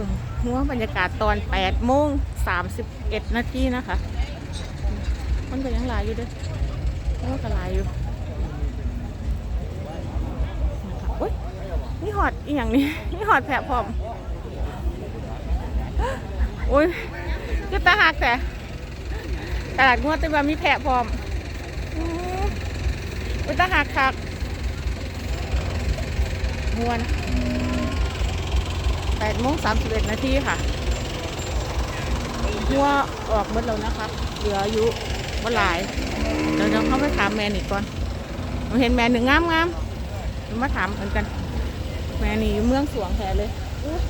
บิ่งหัวบรรยากาศตอน8โมง31นาทีนะคะ มันก็ยังหลายอยู่ด้วยมันก็หลายอยู่นะคะอุ้ยนี่หอดอีหยังนี่นี่หอดแผลพร้อมอุ้ยก็ตาหักแต่ตลาดงวดแต่ว่ามีแผลพร้อมอุ้ยตาหักคักมวน 8โมง31นาทีค่ะหัวออกหมดแล้วนะคะเหลืออายุบ่หลายเดี๋ยวเราเข้าไปถามแม่นี่ก่อนหนูเห็นแม่หนึ่งงามงามๆหนูมาถามเหมือนกัน แม่นี่อยู่เมืองสวงแท้เลยอุ๊ย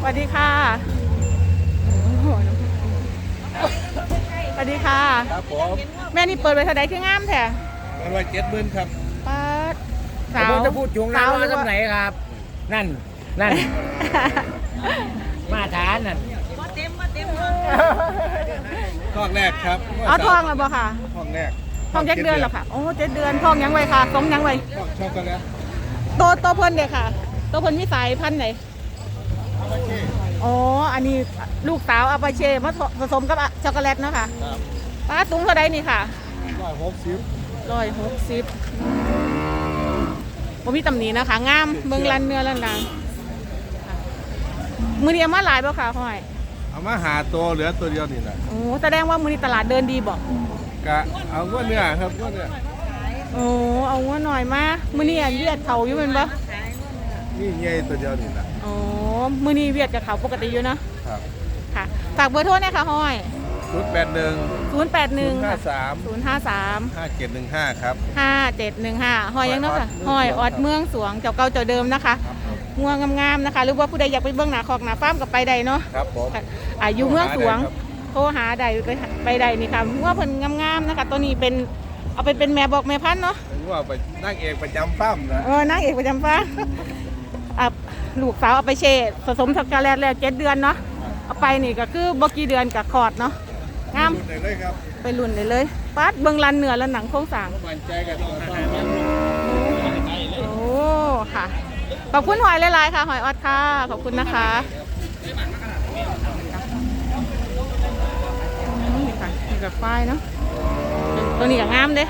สวัสดีค่ะโอ้โหสวัสดีค่ะ ครับผม แม่นี่เปิดไปเท่าใดคืองามแท้มันว่าเจ็ดหมื่นครับป้าดผ สาวมจะพูดจุงนะสาวว่าจำไหนครับ นั่นนั่น มาฐานนั่นทองแรกครับเอาทองแล้วบ่ค่ะทองแรกทองเจ็ดเดือนเหรอคะโอ้เจ็ดเดือนทองยังไวค่ะสมยังไวทองช็อกโกแลตโตโตเพิ่นเด็กค่ะโตเพิ่นมีสายพันธุ์ไหนอ๋อ อันนี้ลูกสาวอาปาเช่มาผสมกับอะช็อกโกแลตเนาะค่ะครับป้าสูงเท่าไดนี่ค่ะร้อยหกสิบร้อยหกสิบ ผมมีตำหนินะคะงามเมืองลันเนื้อลันนางค่ะมือนี้เอามาหลายบ่ค่ะพ่อยเอามาหาตัวเหลือตัวเดียวนี่แหละโอ้แสดงว่ามือนี้ตลาดเดินดีบ่กะเอาว่าเนื้อครับว่าเนื้อโอ้เอาว่าหน่อยมามือนี้อันเวียดเขาอยู่เป็นบ่นี่ใหญ่ตัวเดียวนี่แหละโอ้มือนี้เวียดกับเขาปกติอยู่เนาะครับค่ะฝากเบอร์โทรหนะคะห้อยศูนย์แปดหนึ่ง 081 ห้าค่ะสาม053 ห้าเจ็ดหนึ่งห้าครับ5715ห้อยยังเนาะค่ะห้ห้ออยยออออดดเมืองสวงเจ้าเก่าเจ้าเดิมนะคะครับผมงัวงามๆนะคะ หรือว่าผู้ใดอยากไปเบื้องหน้าคอกหน้าฟาร์มกับไปใดเนาะ ครับผมค่ะอายุเมืองสวงโทรหาได้ครับโทรหาใดไปไปใดนี่ค่ะงัวเพิ่นงามๆนะคะตัวนี้เป็นเอาไปเป็นแม่บอกแม่พันธุ์เนาะเป็นว่าไปนั่งเอกประจำปั้มนะ เออนางเอกประจำฟ้าอะลูกสาวเอาไปเชดผสมช็อกโกแลตแล้วเจ็ดเดือนเนาะเอาไปนี่ก็คือบ่กี่เดือนกับคลอดเนาะงามดูได้เลยครับไปรุ่นได้เลยปัดเบิงลันเหนือและหนังโครงสร้าง มั่นใจกันต่อไปครับโอ้ค่ะ ขอบคุณหอยหลายๆค่ะ หอยออดค่ะ ขอบคุณนะคะอืมนี่ค่ะนี่กับฝ้ายเนาะตัวนี้ก็งามเด้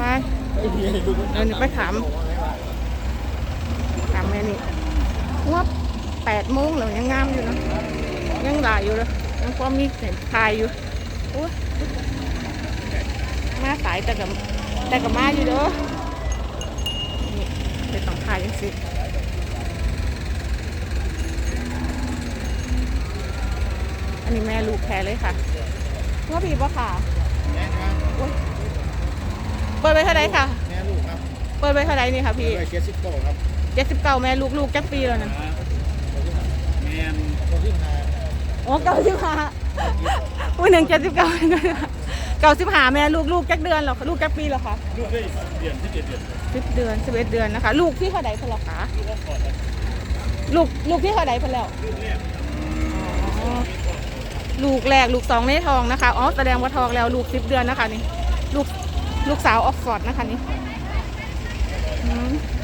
ฝ้ายเดี๋ยวหนูไปถาม ถามแม่นี่ว่าแปดโมงแล้วยังงามอยู่เนอะยังหลายอยู่เลย ยังพอมีเห็นทายอยู่โอ้ยมาสายแต่กับแต่กับมาอยู่เด้อนี่เป็นต้องทายยังสิอันนี้แม่ลูกแพ้เลยค่ะว่าพี่ปะค่ะโอ๊ยเปิดไปเท่าไรค่ะ แม่ลูกครับ เปิดไปเท่าไรนี่ค่ะพี่ด้วยเจ็ดสิบโตครับเจ็ดสิบเก้าแม่ลูกลูกจักปีแล้วนั่น แมนตัวที่หา โอ้เก้าสิบห้าวันหนึ่งเจ็ดสิบเก้าเก้าสิบห้าแม่ลูกลูกจักเดือนเหรอลูกจักปีเหรอคะลูกได้เดือนที่เจ็ดเดือนสิบเดือนสิบเอ็ดเดือนนะคะ ลูกที่เท่าใดพนเหรอคะลูกลูกที่เท่าใดพนแล้วอ๋อลูกแรกลูกสองในทองนะคะอ๋อแสดงว่าทองแล้วลูกสิบเดือนนะคะนี่ลูกลูกสาวออกฟอร์ดนะคะนี่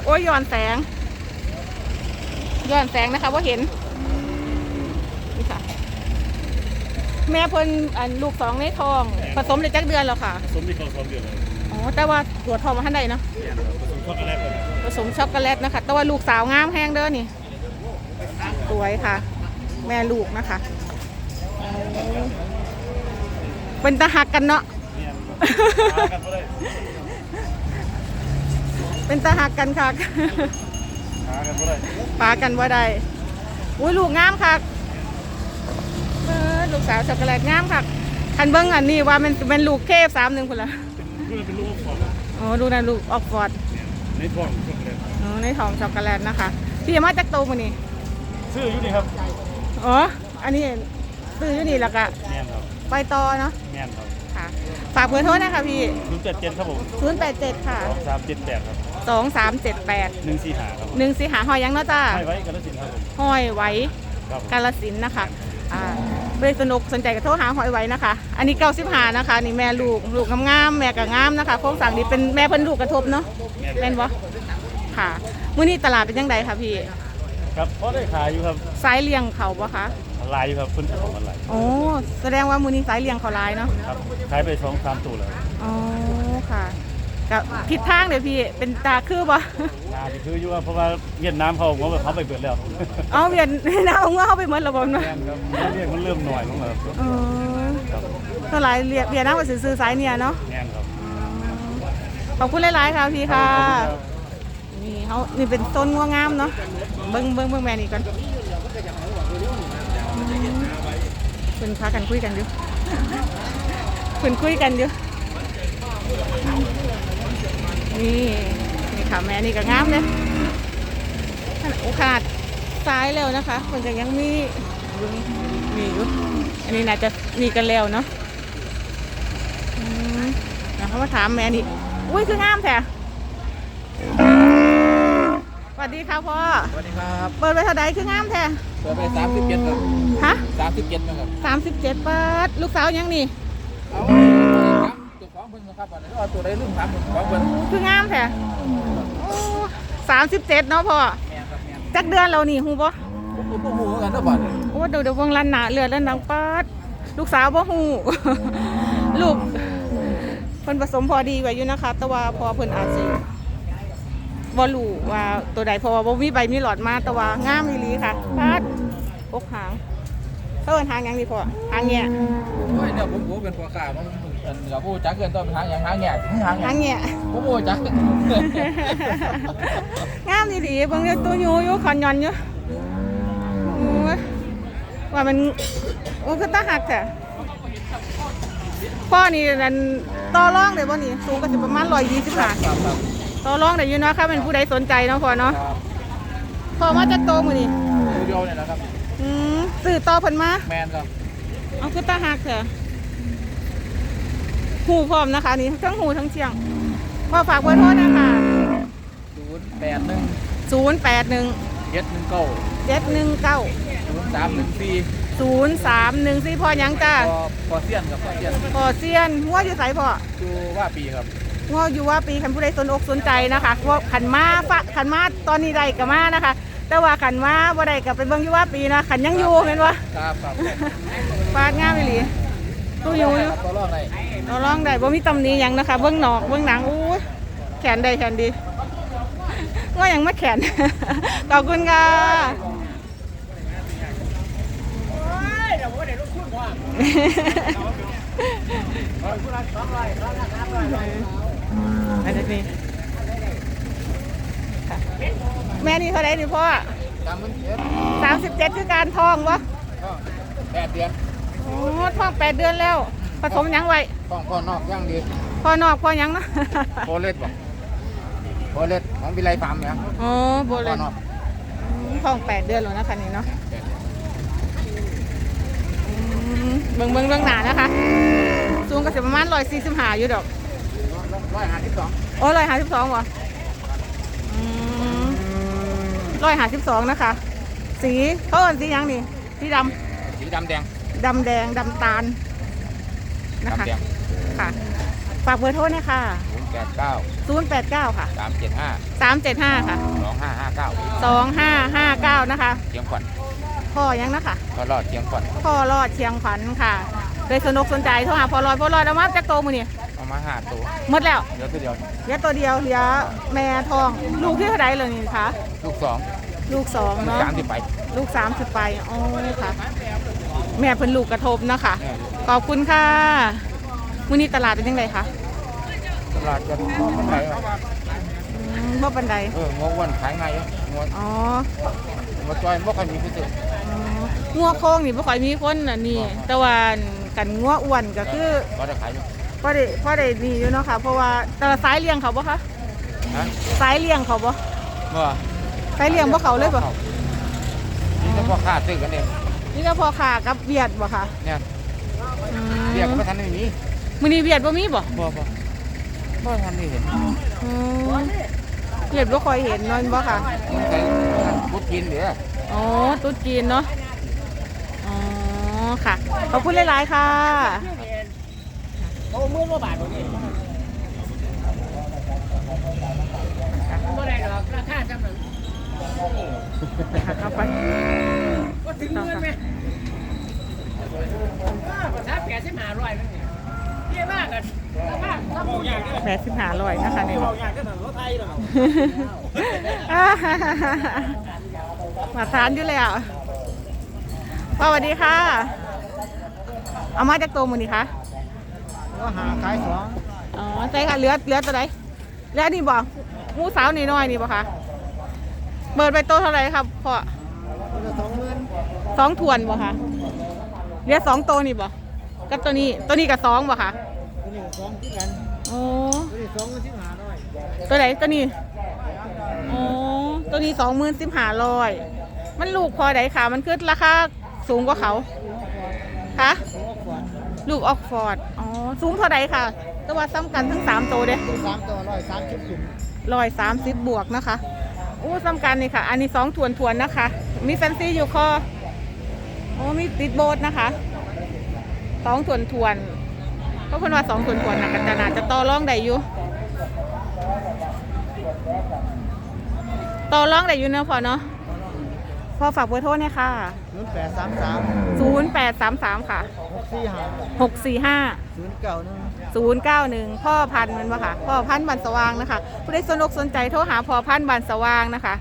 โอ้ยย้อนแสงย้อนแสงนะคะว่าเห็นค่ะ แม่เพิ่นอันลูกสองในทอง ผสมได้จักเดือนแล้วค่ะสมที่เขาสองเดือนเลยอ๋อ แต่ว่าตัวทองมาท่านใดเนาะผสมช็อกโกแลตเลยผสมช็อกโกแลตนะคะ แต่ว่าลูกสาวงามแห้งเด้อนี่ สวยค่ะ แม่ลูกนะคะอ๋อเป็นตาหักกันเนาะ เนี่ยหากันก็ได้เป็นตาหักกันค่ะ หากันก็ได้ปากันว่าได้อุ้ยลูกงามค่ะเออ ลูกสาวช็อกโกแลตงามค่ะคันเบิ้งอันนี้ว่ามันเป็นลูกเคฟสามหนึ่งคนละเป็นลูกเป็นลูกของอ๋อดูนะลูกออกฟอร์ดในท้องช็อกโกแลตอ๋อในทองช็อกโกแลตนะคะพี่มาจากโตมานี่ซื้ออยู่นี่ครับอ๋ออันนี้ซื้ออยู่นี่แล้วก็แม่นครับไปต่อเนาะแม่นครับค่ะฝากเบอร์โทรนะคะพี่ศูนย์เจ็ดเจ็ดครับผม087ค่ะสองสามเจ็ดแปดครับ2378หนึ่งสี่หาครับ1สิหาหอยยังเนาะจ้าให้ไว้กันแล้วสินครับผมหอยไว้ครับผมกาลสินธุ์นะคะ อ่าเรสนุกสนใจก็โทรหาหอยไว้นะคะ อันนี้เก้าสิบหานะคะ นี่แม่ลูกลูกงามๆแม่กับงามนะคะโครงสร้างนี้เป็นแม่เพิ่นลูกกระทบเนาะแม่นบ่ค่ะมื้อนี้ตลาดเป็นยังไงคะพี่ครับเพราะได้ขายอยู่ครับสายเลี้ยงเขาบ่คะลายอยู่ครับคุณของอะไรโอ้แสดงว่ามื้อนี้สายเลี้ยงเขาหลายเนาะครับขายไปสองสามตัวแล้วอ๋อค่ะ ก็ผิดทางเดี๋ยวพี่เป็นตาคือบ่นาที่คืออยู่ว่าเพราะว่าเวียดนามเขาบอกว่าเขาไปเบิดแล้วเอาเวียนน้าเอาเงาเข้าไปหมดและบ่เนาะแม่นครับเรียกมันเริ่มหน่อยลงแล้วครับเออครับเท่าไหร่เรียกเบียร์น้ำมาซื้อๆสายเนี่ยเนาะแม่นครับ ขอบคุณหลาย ๆ ค่ะพี่ค่ะขอบณรับนี่เขานี่เป็นต้นงัวงามเนาะ เบิ้งเบิ้งเบิ้งแม่นี่ก่อนคุณพากันคุยกันอยู่คุณคุยกันอยู่ นี่นี่ค่ะแม่นี่ก็งามเลยโอกาสซ้ายแล้วนะคะ มันก็ยังมีมีอยู่อันนี้น่าจะมีกันแล้วเนาะอืมแล้วเขามาถามแม่นี่อุ้ยคืองามแท้สวัสดีค่ะพ่อสวัสดีครับเปิดไปเท่าใดคืองามแท้เปิดไปสามสิบเจ็ดครับฮะสามสิบเจ็ดนะครับสามสิบเจ็ดเปิดลูกสาวยังนี่เอา ตัวของเพิ่นนะครับวันนี้เอาตัวได้ลืมถามตัวของเพิ่นคืองามแท้สามสิบเจ็ดเนาะพ่อแม่ครับแม่จักเดือนเรานี่หูบ่ผมผมบ่ฮู้เหมือนกันเด้อบัดนี้โอ้เดี๋ยวเดี๋ยววงลันหนาเลือดแล้วนังเปิดลูกสาวบ่หูลูกเพิ่นผสมพอดีไว้อยู่นะคะ แต่ว่าพอเพิ่นอาจสิบ่รู้ว่าตัวใดเพราะว่าบ่มีใบมีหลอดมาแต่ว่างามอีหลีค่ะปาดอกหางเอิ้นหางหยังดีพ่อหางแง่โอ้ยเนี่ยผมผมเป็นพ่อค้ามั นอันกับผู้จักเกินต้นเป็นหางอย่างหางแง่หางหางแง่แง่ผมบ่จักงามดีดีๆเบิ่งเด้อตัวอยู่อยู่ขอนยอนอยู่โอ้ยว่ามันโอ้คือตาหักแท้พ่อนี่นั่นต่อรองได้บ่นี่สูงก็สิประมาณ125ครับครับต่อรองได้อยู่เนาะค่ะเป็นผู้ใดสนใจเนาะพ่อเนาะครับพ่อมาจากโตมื้อนี้ตัวเดียวเนี่ยนะครับอืมสื่อต่อเพิ่นมาแมนครับเอาคือตาหักแท้ หูพร้อมนะคะ นี่ทั้งหูทั้งเชียงพ่อฝากเบอร์โทรนะคะศูนย์แปดหนึ่ง081เจ็ดหนึ่งเก้า719ศูนย์สามหนึ่งสี่ศูนย์สามหนึ่งสี่พ่อหยังจ้าพอพอเสี้ยนครับพอเสี้ยนพ่อเซียนงัวอยู่ไสพ่อดูว่าปีครับงัวอยู่ว่าปีคันผู้ใดสนอกสนใจนะคะว่าขันมาฟะขันมาตอนนี้ใดก็มานะคะ แต่ว่าขันมาบ่ได้ก็ไปเบิ่งอยู่ว่าปีนะขันยังอยู่เห็นวะครับครับฟาดงามอีหลี ตู้อยู่อยู่ตัวรอดไหนเราลองได้บ่มีตำหนิหยังนะคะ เบิ่งหนอกเบิ่งหนังอู้ยแขนได้แขนดีงัวยังไม่แขน ขอบคุณค่ะอันนี้แม่นี่เท่าไหรนี่พ่อจำมันเจ็ดสามสิบเจ็ดคือการทองวะแปดเดือน โอ้ท้องแปดเดือนแล้ว ผสมหยังไว้ต้องพ่อนอกย่างดีพ่อนอกพ่อหยังเนาะโบเลตบอกโบเลตของวิไลฟาร์มเนี่ยอ๋อโบเลพ่อนนอกท้องแปดเดือนแล้วนะคะนี่เนาะ อืมเบิ่งเบิ่งเบิ่งหนานะคะ สูงก็สิประมาณร้อยสี่สิบห้าอยู่ดอกร้อยห้าสิบสองโอ้ร้อยห้าสิบสองวะร้อยห้าสิบสองนะคะ สีเขาเอินสีหยังนี่ สีดสีดำแดงำ ดำแดงดำตาลนะคะดำแดงค่ะ ฝากเบอร์โทรหนะคะศูนย์แปดเก้า089 ค่ะ สามเจ็ดห้า375 ค่ะ สองห้าห้าเก้า2559 นะคะ เชียงขวัญพ่อยังนะคะก็รอดเชียงขวัญพ่อรอดเชียงขวัญค่ะโดยสนุกสนใจโทรหาพ่อรอดพ่อรอดเอามาจากโตมือนี่เอามาห้าตัวหมดแล้วเดี๋ยวตัวเดียวเหลือตัวเดียวเหลือแม่ทอง ลูกที่เท่าไรเลยนี่คะ ลูกสองลูกสองเนาะ สามสิบไป ลูกสามสิบไปอ๋อค่ะ แม่เพิ่นลูกกระทบนะคะแม่ขอบคุณค่ะมื้อนี้ตลาดเป็นยังไงคะตลาดจะมองมันไหนอะอืมบ่ปันใดเอองววันขายไงอะงวอ๋อมาจอยไม่ค่อยมีผู้ซื้ออ๋องัวโค้งนี่บ่ค่อยมีคนน่ะนี่แต่ว่ากันงัวอ้วนก็คือก็จะขายอยู่พอได้พอได้ดีอยู่เนาะค่ะ เพราะว่าแต่ละสายเลี้ยงเขาบ่คะฮะสายเลี้ยงเขาบ่เมื่อสายเลี้ยงบ่เขาเลยบ่ นี่ก็พ่อค้าซื้อกันเอง นี่ก็พอขากับเวียดบ่ค่ะเนี่ยอืมเรียกก็ไม่ทันได้มีมื้อนี้เวียดบ่มีบ่บ่บ่บ่ทันได้เห็นอืมเวียดบ่ค่อยเห็นเนาะบ่ค่ะ มันใส่พุทธกินเดี๋ยวอ๋อตุ๊ดจีนเนาะ อ๋อ ค่ะ ขอบคุณหลายๆค่ะ โอ้เมื่อว่าบาทตรงนี้ก็ได้หรอกราคาจำหนึ่ง ค่ะเข้าไปก็ถึงเงินไหมภาษาแปดสิบห้าร้อยนั่นเองเยอะมากกันมากถ้าบอกอย่างนี้แปดสิบห้าร้อยนะคะเนี่บอกอย่างนี้ถึงรถไทยหรอมาทานอยู่แล้วพ่อสวัสดีค่ะ เอามาจากตัวมือนี่คะก็หาขายสองอ๋อใช่ค่ะเหลือเลือตัวไหนเลือนี่บอกมูสาวนี่น้อยนี่บอกคะ เบิดไปโตวเท่าไหร่ครับพ่อสองหมื่นสองถวนบอกคะเหลือสองตัวนี่บอกกับตัวนี้ตัวนี้กับสองบอกคะตัวนี้สองที่กันโอ้ตัวนี้สองที่หาร้อยตัวไหนตัวนี้อ๋อตัวนี้สองหมื่นสิบห้าร้อยมันลูกพอไหนค่ะ มันคือราคาสูงกว่าเขาคะตัวก่อนลูกออกฟอร์ดอ๋อสูงเท่าไดค่ะแต่ว่าซ้ำกันทั้งสามตัวเด้ตัวสามตัวร้อยสามสิบถุงร้อยสามสิบบวกนะคะ อู้ซ้ำกันนี่ค่ะ อันนี้สองทวนทวนนะคะ มีแฟนซีอยู่คอโอ้มีติดโบสนะคะสองทวนทวนก็เพิ่นว่าสองทวนทวนนะกันจะน่าจะต่อรองได้อยู่ต่อรองได้อยู่เนาะพอเนาะ พอฝากเบอร์โทรเนี่ยค่ะ ศูนย์แปดสามสาม0833 ค่ะ หกสี่ห้า645 ศูนย์เก้าหนึ่ง091 พ่อพันธุ์มันวะค่ะพ่อพันธุ์บันสว่างนะคะ ผู้ใดสนอกสนใจโทรหาพ่อพันธุ์บันสว่างนะคะ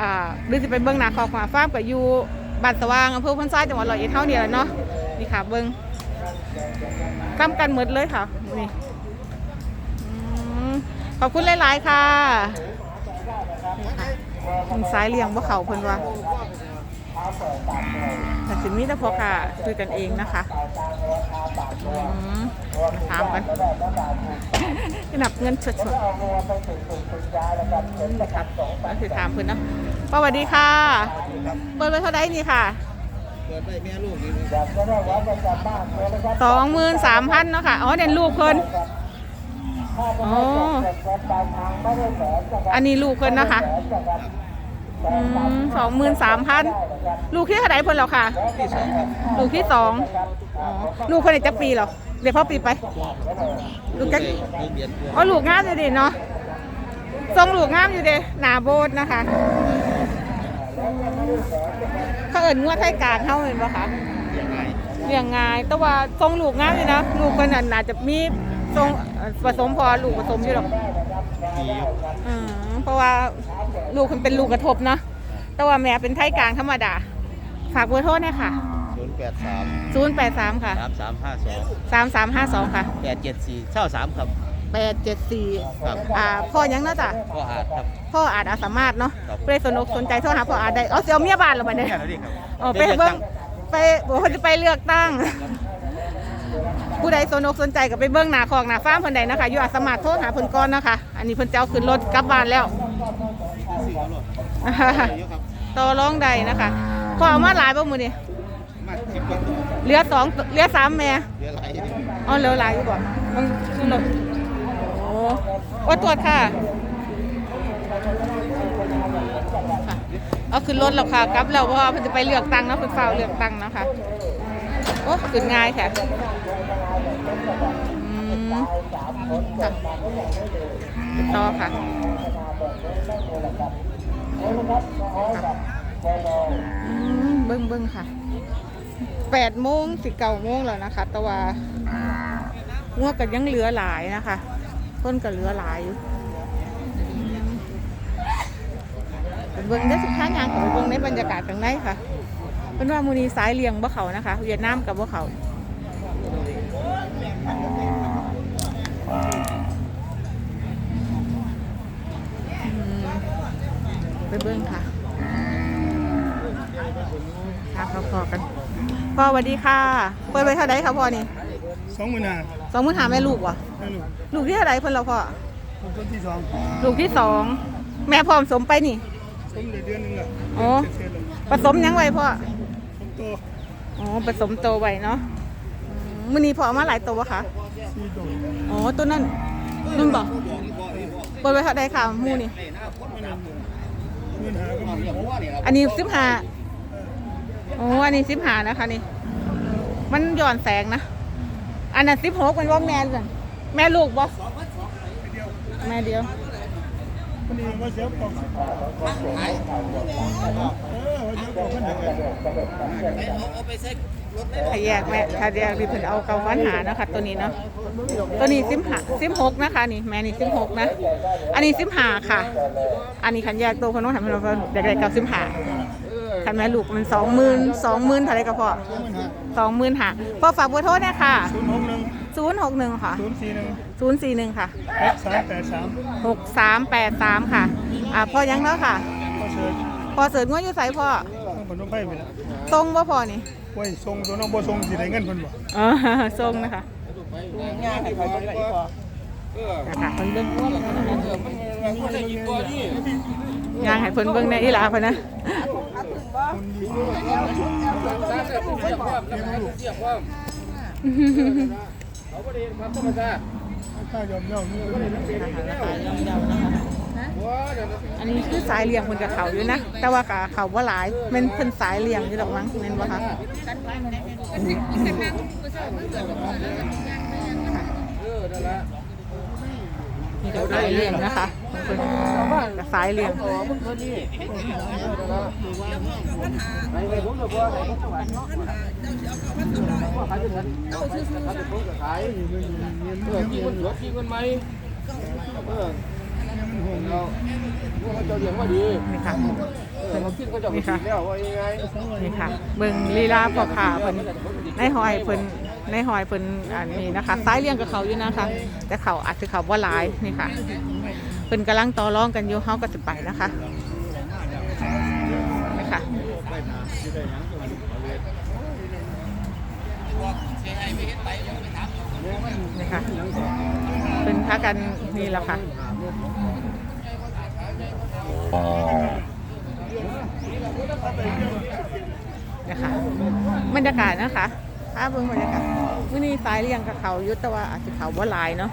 อ่าหรือจะไปเบิ้งหนาคอกมาฟาร์มกับยูบันสว่างอำเภอพันซ้ายจังหวัดร้อยเอ็ดเท่านี้แหละเนาะนี่ค่ะเบิ้งกำกันหมดเลยค่ะนี่อืมขอบคุณหลาย ๆ ค่ะนี่ ค่ะมันสายเลี้ยงบ่เขาเพิ่นว่าแต่สินมีแต่พอค่ะคุยกันเองนะคะอืมถามกันนับเงินสดๆอืมครับก็คือถามเพิ่นเนาะสวัสดีค่ะ เปิดไปเท่าไดนี่ค่ะเปิดได้แม่ลูกดีสองหมื่นสามพันเนาะค่ะ อ๋อเด่นลูกเพิ่น อ๋อ อันนี้ลูกเพิ่นนะคะสองหมื่นสามพันลูกที่เท่าไหร่เพิ่นแล้วค่ะ ลูกที่สองอ๋อลูกคนไหนจะปีเหรอเดี๋ยวพ่อปีไปลูกจักเรียนอ๋อลูกงามอยู่ดิเนาะทรงลูกงามอยู่เดหนาโบดนะคะเขาเอิญงวดไทยกลางเขาเห็นปะคะยังไงเลี้ยงง่ายแต่ว่าทรงลูกงามอยู่นะลูกคนนั้นอาจจะมี ทรงเอ่อผสมพอลูกผสมอยู่หรอกดีอืมเพราะว่าลูกมันเป็นลูกกระทบเนาะแต่ว่าแม่เป็นไทยกลางธรรมดา ฝากเบอร์โทษเนี่ยค่ะ ศูนย์แปดสาม083 ค่ะ สามสามห้าสอง3352 ค่ะ แปดเจ็ดสี่เช่าสามครับ874ครับอ่าพ่อยังเนาะจ้ะก็อาจครับ พ่ออาจอาจสามารถเนาะครับ เพื่อสนุกสนใจโทรหาพ่ออาจได้เอาเสียวเมียบ้านเราไปเนี่ยแค่นั้นเองครับอ๋อไปเบิ้งไปบอกว่าจะไปเลือกตั้ง ผู้ใดสนุกสนใจก็ไปเบิ้งหนาของหนาฟ้าร์มเพิ่นใดนะคะอยู่อาจสามารถโทรหาเพิ่นก่อนนะคะ อันนี้เพิ่นจะเอาขึ้นรถกลับบ้านแล้ว สี่ร้อยเยอะครับต่อรองใดนะคะพอเอามาหลายบ่มื้อนี้มาสิบกว่าตัวเหลือสองเหลือสามแม่เรือไหลายอยู่ดิอ๋อเหลือหลายอยู่บ่มันขึ้นรถโอ้ว่าตรวจค่ะค่ะ เอาขึ้นรถแล้วค่ะกลับแล้วเพราะว่าเพิ่นจะไปเลือกตั้งเนาะเพิ่นเฝ้าเลือกตั้งเนาะคะโอ้ขึ้นง่ายแท้อืมต่อค่ะอืมเบิ่งเบิ่งค่ะแปดโมงสิเก้าโมงแล้วนะคะ แต่ว่างัวก็ยังเหลือหลายนะคะต้นก็เหลือหลายอยู่เบิ้งได้สุดท้ายงานของเบิ้งในบรรยากาศข้างในค่ะ เป็นว่ามูนีสายเลียงบ่เขานะคะ เวียดนามกับบ่เขาอืมไปเบิ้งค่ะค่ะเขาพอกันพ่อสวัสดีค่ะ เปิดไว้เท่าไดคะพ่อนี่สองหมื่นห้าสองหมื่นหาแม่ลูกวะแม่ลูกลูกที่เท่าไดเพิ่นเราพ่อผมคนที่สองลูกที่สองแม่พร้อมสมไปนี่สมเดือนหนึ่งละอ๋อเสร็จเลยผสมยังไว้พ่อผม โตอ๋อผสมโตไว้เนาะอืมมื้อนี้พอเอามาหลายตัวปะคะสี่ตัวอ๋อตัวนั้นนุ่นบอกเปิดไว้เท่าใดค่ะหมูนี่ เงินหาก็มีอันนี้สิบห้าอ๋ออันนี้สิบห้านะคะนี่ มันหย่อนแสงนะ อันนั้นสิบหกมันว่าแม่กันแม่ลูกบ่แม่เดียว มันเองว่าเสียกล่องเออว่าเสียกองมันเอดถ้าแยกแม่ถ้าแยกดิเพิ่นเอาเกาฟันหานะคะตัวนี้เนาะตัวนี้สิบหาสิบหกนะคะนี่แม่นี่สิบหกนะ อันนี้สิบหาค่ะ อันนี้ขันแยกตัวคนน้องทำให้เราเด็กๆเกาสิบหาขันแม่ลูกมันสองหมื่นสองหมื่นเท่าไรก็พอสองหมื่นหาพอฝากเบอร์โทษนะค่ะศูนย์หกหนึ่งศูนย์หกหนึ่งค่ะศูนย์สี่หนึ่ง ศูนย์สี่หนึ่งค่ะหกสามแปดสามหกสามแปดสามค่ะ อ่าพ่อยังแล้วค่ะ ก็เชิญพอเสิร์ชงวดอยู่ไสพ่อต้องผลต้องไปไปแล้วทรงบ่พอนี่ไว้ทรงตัวน้องบ่ทรงสิได้เงินเพิ่นบ่อ๋อทรงนะคะนะคะคนเบิ่งงวดแล้วนะคะงานให้เพิ่นเบิ่งในอีหลาเพิ่นนะเข้ามธรรมชาติถ้ายอมย่อมนี่ก็ได้อันนี้คือสายเลี้ยงเพิ่นกับเขาอยู่นะ แต่ว่ากับเขาบ่าหลายแมันเพิ่นสายเลี้ยงอยู่ดอกมั้งแม่นบ่คะเออนั่นละนี่ก็สายเลี้ยงนะคะสายเลี้ยงอ๋อมึงคนนี้ไปไปผมก็บ่ให้เขาขายเนาะขายเป็นเงินขายเพี่คนสวยพี่คนใหม่เออเราเขาเจ้าเลี้ยงว่าดี นี่ค่ะเออเขาคิดเขาเจ้าก็ดีแล้วว่ายังไงนี่ค่ะเบิ่งลีลาพ่อค้าเพิ่นในหอยเพิ่นในหอยเพิ่นอันนี้นะคะสายเลี้ยงกับเขาอยู่นะคะ แต่เขาอาจจะเขาบ่หลายนี่ค่ะเพิ่นกำลังต่อรองกันอยู่เฮาก็จะไปนะคะนี่ค่ะ นี่ค่ะเป็นพากันนี่แหละค่ะนะคะบรรยากาศนะคะถ้าเบิ่งบรรยากาศมื้อนี้สายเรียงกับเขาอยุตแต่ว่าอาจจะเขาบ่หลายเนาะ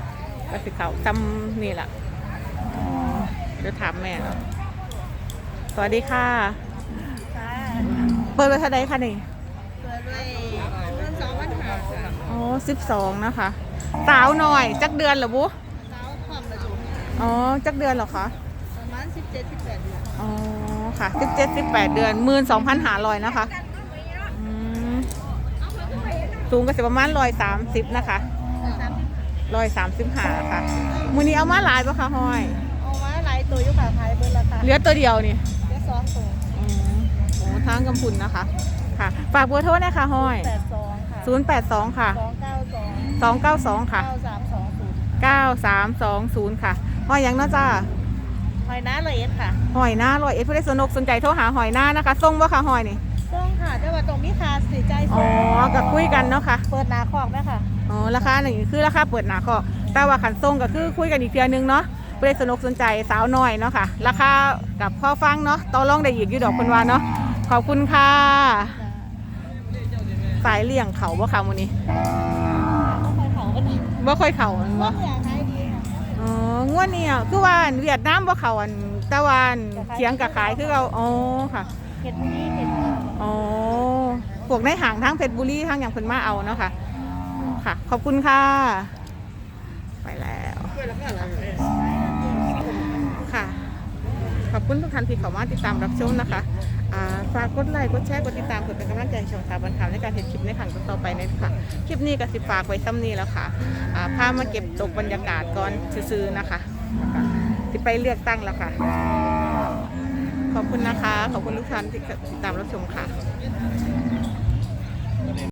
ก็สิเขาจำนี่แหละอ๋อเดี๋ยวถามแม่เนาะสวัสดีค่ะ เปิดไว้เท่าใดคะนี่ เปิดด้วยเรื่องสองวันหาค่ะ อ๋อสิบสองนะคะ สาวหน่อย จักเดือนเหรอบุสาวความประจุอ๋อ จักเดือนเหรอคะ ประมาณสิบเจ็ดสิบแปดเดือนอ๋อ ค่ะสิบเจ็ดสิบแปดเดือนหมื่นสองพันหาลอยนะคะอืมสูงก็จะประมาณร้อยสามสิบนะคะสามร้อยสามสิบหาค่ะมือนี้เอามาหลายปะคะห้อย เอามาหลายตัวอยู่ค่ะขายเบอร์ราคาเหลือตัวเดียวนี่เดี๋ยวสองตัวอืมโอ้ทางกำพุนนะคะ ค่ะ ฝากเบอร์โทรนะคะห้อยแปดสอง ค่ะศูนย์แปดสองค่ะ สองเก้าสองสองเก้าสองค่ะ เก้าสามสองศูนย์เก้าสามสองศูนย์ค่ะห้อยหยังเนาะจ้าหอยน้าเลยเอ็ดค่ะหอยหน้าร้อยเอ็ดผู้ใดสนอกสนใจโทรหาหอยหน้านะคะส่งบ่คะหอยนี่ ส่งค่ะแต่ว่าตรงนี้ค่ะสีใจอ๋ส่องก็คุยกันเนาะค่ะ เปิดหนาคอกไหมค่ะ อ๋อราคาหนึ่งคือราคาเปิดหนาคอกแต่ว่าขันส่งก็คือคุยกันอีกเทียนึงเนาะผู้ใดสนอกสนใจสาวน้อยเนาะค่ะ ราคากับพ่อฟังเนาะต่อรองได้อีกอยู่ดอกเพิ่นว่าเนาะขอบคุณค่ะ สายเลี่ยงเขาบ่ค่ะมื้อนี้ต้องไปเขากันอีกบ่ค่อยเขาอันว่าบ่เหนือขายดีค่ะอ๋องวดนี้อะคือว่าอันเวียดนามบ่เขาอันแตะวันเคียงกับขายคือเราอ๋อค่ะเห็ดนี้เห็ดอ๋อพวกในห่างทั้งเพชรบุรีทั้งอย่างเพิ่นมาเอาเนาะค่ะค่ะ ขอบคุณค่ะ ไปแล้ว ค่ะ ขอบคุณทุกท่านที่เข้ามาติดตามรับชมนะคะอ่า ฝากกดไลค์กดแชร์กดติดตามเพื่อเป็นกำลังใจให้ช่องสาวบันทาในการเห็นคลิปในครั้งต่อไปนะคะคลิปนี้ก็สิฝากไว้ซ้ำนี้แล้วค่ะพามาเก็บตกบรรยากาศก่อนซื้อๆนะคะนะคะสิไปเลือกตั้งแล้วค่ะ ขอบคุณนะคะ ขอบคุณทุกท่านที่ติดตามรับชมค่ะ